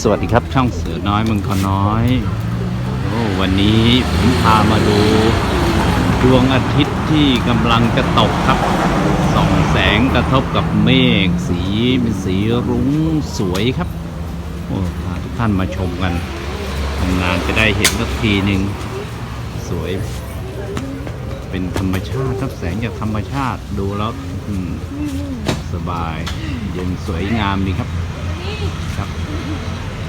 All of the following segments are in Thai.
สวัสดีครับช่องเสือน้อยมังกรน้อยโอ้วันนี้ผมพามาดูดวงอาทิตย์ที่กำลังจะตกครับส่องแสงกระทบกับเมฆสีเป็นสีรุ้งสวยครับโอ้พาทุกท่านมาชมกันนานจะได้เห็นสักทีหนึ่งสวย เป็นธรรมชาติครับแสงจากธรรมชาติดูแล้วสบายเย็นสวยงามดีครับครับ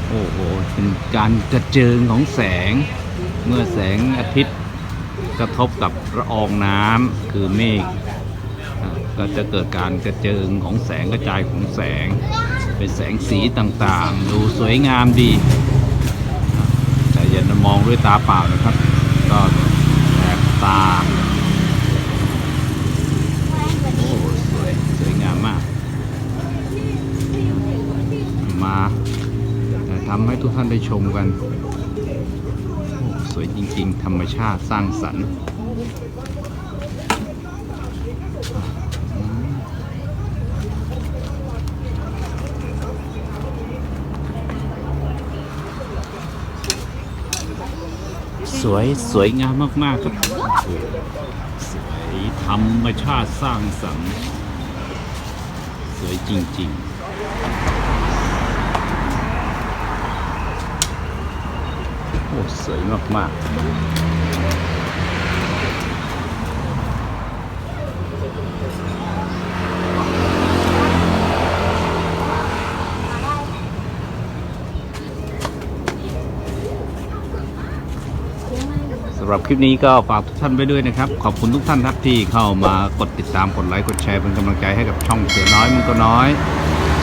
โอ้โหเป็นการกระเจิงของแสง เมื่อแสงอาทิตย์กระทบกับละอองน้ำคือเมฆก็จะเกิดการกระเจิงของแสงกระจายของแสง เป็นแสงสีต่างๆ ดูสวยงามดี แต่อย่ามองด้วยตาเปล่านะครับ ก็แสบตาโอ้สวยสวยงามมาก มา ทำให้ทุกท่านได้ชมกัน สวยจริง ๆ ธรรมชาติสร้างสรรค์สวยสวยงามมาก ๆ ครับ สวยธรรมชาติสร้างสรรค์ สวยจริง ๆ อ้สวยมากๆสำหรับคลิปนี้ก็ฝากทุกท่านไว้ด้วยนะครับ ขอบคุณทุกท่านครับที่เข้ามากดติดตามกดไลค์กดแชร์เป็นกำลังใจให้กับช่องเสือน้อยมันก็น้อย